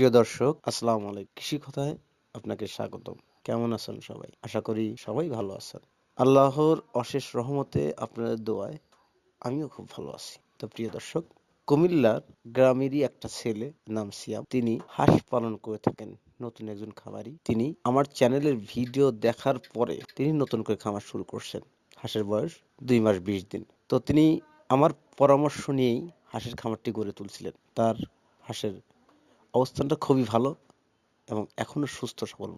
প্রিয় দর্শক, আসসালামু আলাইকুম। কৃষি কথায় আপনাকে স্বাগতম। কেমন আছেন সবাই? আশা করি সবাই ভালো আছেন। আল্লাহর অশেষ রহমতে আপনাদের দোয়ায় আমিও খুব ভালো আছি। তো প্রিয় দর্শক, কুমিল্লার গ্রামেরই একটা ছেলে নাম সিয়াম। তিনি হাঁস পালন করে থাকেন নতুন একজন খামারি। তিনি আমার চ্যানেলের ভিডিও দেখার পরে তিনি নতুন করে খামার শুরু করছেন। হাঁসের বয়স দুই মাস বিশ দিন। তো তিনি আমার পরামর্শ নিয়েই হাঁসের খামারটি গড়ে তুলছিলেন। তার হাঁসের অবস্থানটা খুবই ভালো এবং এখনও সুস্থ সবল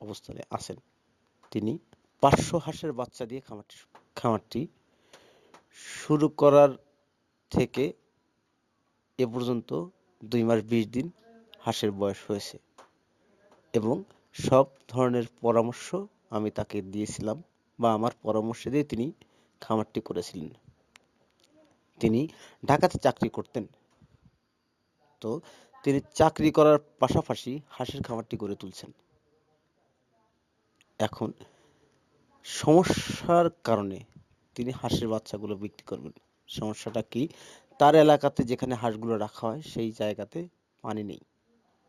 অবস্থানে আছেন তিনি। পাঁচশো হাঁসের বাচ্চা দিয়ে খামারটি খামারটি শুরু করার থেকে এ পর্যন্ত দুই মাস বিশ দিন হাঁসের বয়স হয়েছে এবং সব ধরনের পরামর্শ আমি তাকে দিয়েছিলাম বা আমার পরামর্শ দিয়ে তিনি খামারটি করেছিলেন। তিনি ঢাকাতে চাকরি করতেন। তো তিনি চাকরি করার পাশাপাশি হাঁসের খামারটি গড়ে তুলছেন। এখন সমস্যার কারণে তিনি হাঁসের বাচ্চাগুলো বিক্রি করবেন। সমস্যাটা কি? তার এলাকাতে যেখানে হাঁসগুলো রাখা হয়, সেই জায়গাতে পানি নেই।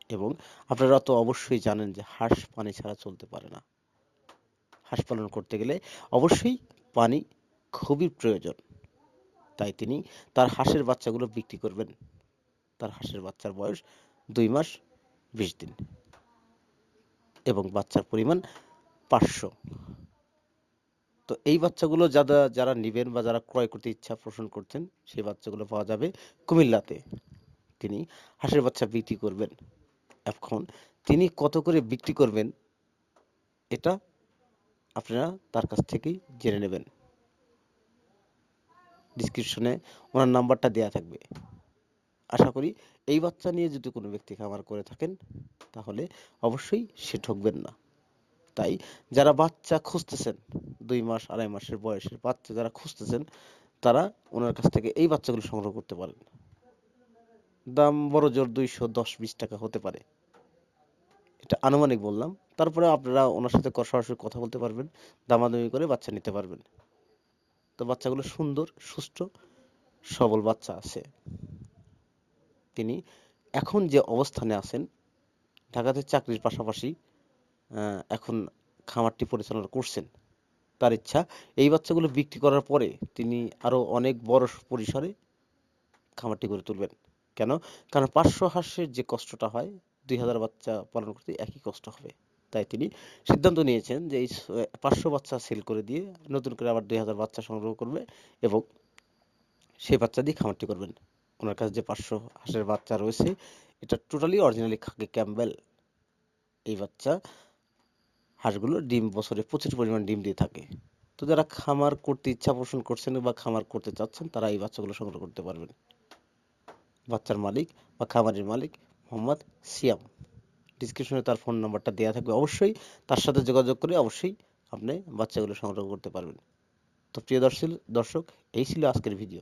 এবং আপনারা তো অবশ্যই জানেন যে হাঁস পানি ছাড়া চলতে পারে না। হাঁস পালন করতে গেলে অবশ্যই পানি খুবই প্রয়োজন। তাই তিনি তার হাঁসের বাচ্চাগুলো বিক্রি করবেন। তার হাঁসের বাচ্চার বয়স দুই মাস বিশ দিন এবং বাচ্চার পরিমাণ পাঁচশো। তো এই বাচ্চাগুলো যারা যারা নেবেন বা যারা ক্রয় করতে ইচ্ছা পোষণ করছেন, সেই বাচ্চাগুলো পাওয়া যাবে কুমিল্লাতে। তিনি হাঁসের বাচ্চা বিক্রি করবেন। এখন তিনি কত করে বিক্রি করবেন, এটা আপনারা তার কাছ থেকেই জেনে নেবেন। ডিসক্রিপশনে ওনার নাম্বারটা দেয়া থাকবে। আশা করি এই বাচ্চা নিয়ে যদি কোনো ব্যক্তি খামার করে থাকেন, তাহলে অবশ্যই সে ঠকবেন না। তাই যারা বাচ্চা খুঁজতেছেন, দুই মাস, আড়াই মাসের বয়সের বাচ্চা যারা খুঁজতেছেন, তারা ওনার কাছ থেকে এই বাচ্চাগুলো সংগ্রহ করতে পারেন। দাম বড় জোর দুইশো দশ বিশ টাকা হতে পারে। এটা আনুমানিক বললাম। তারপরে আপনারা ওনার সাথে সরাসরি কথা বলতে পারবেন, দামাদামি করে বাচ্চা নিতে পারবেন। তো বাচ্চাগুলো সুন্দর সুস্থ সবল বাচ্চা আছে। তিনি এখন যে অবস্থানে আছেন, ঢাকাতে চাকরির পাশাপাশি এখন খামারটি পরিচালনা করছেন। তার ইচ্ছা, এই বাচ্চাগুলো বিক্রি করার পরে তিনি আরও অনেক বড় পরিসরে খামারটি গড়ে তুলবেন। কেন? কারণ পাঁচশো হাঁসের যে কষ্টটা হয়, দুই হাজার বাচ্চা পালন করতে একই কষ্ট হবে। তাই তিনি সিদ্ধান্ত নিয়েছেন যে এই পাঁচশো বাচ্চা সেল করে দিয়ে নতুন করে আবার দুই হাজার বাচ্চা সংগ্রহ করবে এবং সেই বাচ্চা দিয়ে খামারটি করবেন। ওনার কাছে যে পাঁচশো হাঁসের বাচ্চা রয়েছে, এটা টোটালি অরিজিনালি খাকি ক্যাম্বেল এই বাচ্চা হাঁসগুলো ডিম, বছরে প্রচুর পরিমাণ ডিম দিয়ে থাকে। তো যারা খামার করতে ইচ্ছা পোষণ করছেন বা খামার করতে চাচ্ছেন, তারা এই বাচ্চাগুলো সংগ্রহ করতে পারবেন। বাচ্চার মালিক বা খামারের মালিক মোহাম্মদ সিয়াম। ডিসক্রিপশনে তার ফোন নাম্বারটা দেওয়া থাকবে অবশ্যই। তার সাথে যোগাযোগ করে অবশ্যই আপনি বাচ্চাগুলো সংগ্রহ করতে পারবেন। তো প্রিয় দর্শক দর্শক, এই ছিল আজকের ভিডিও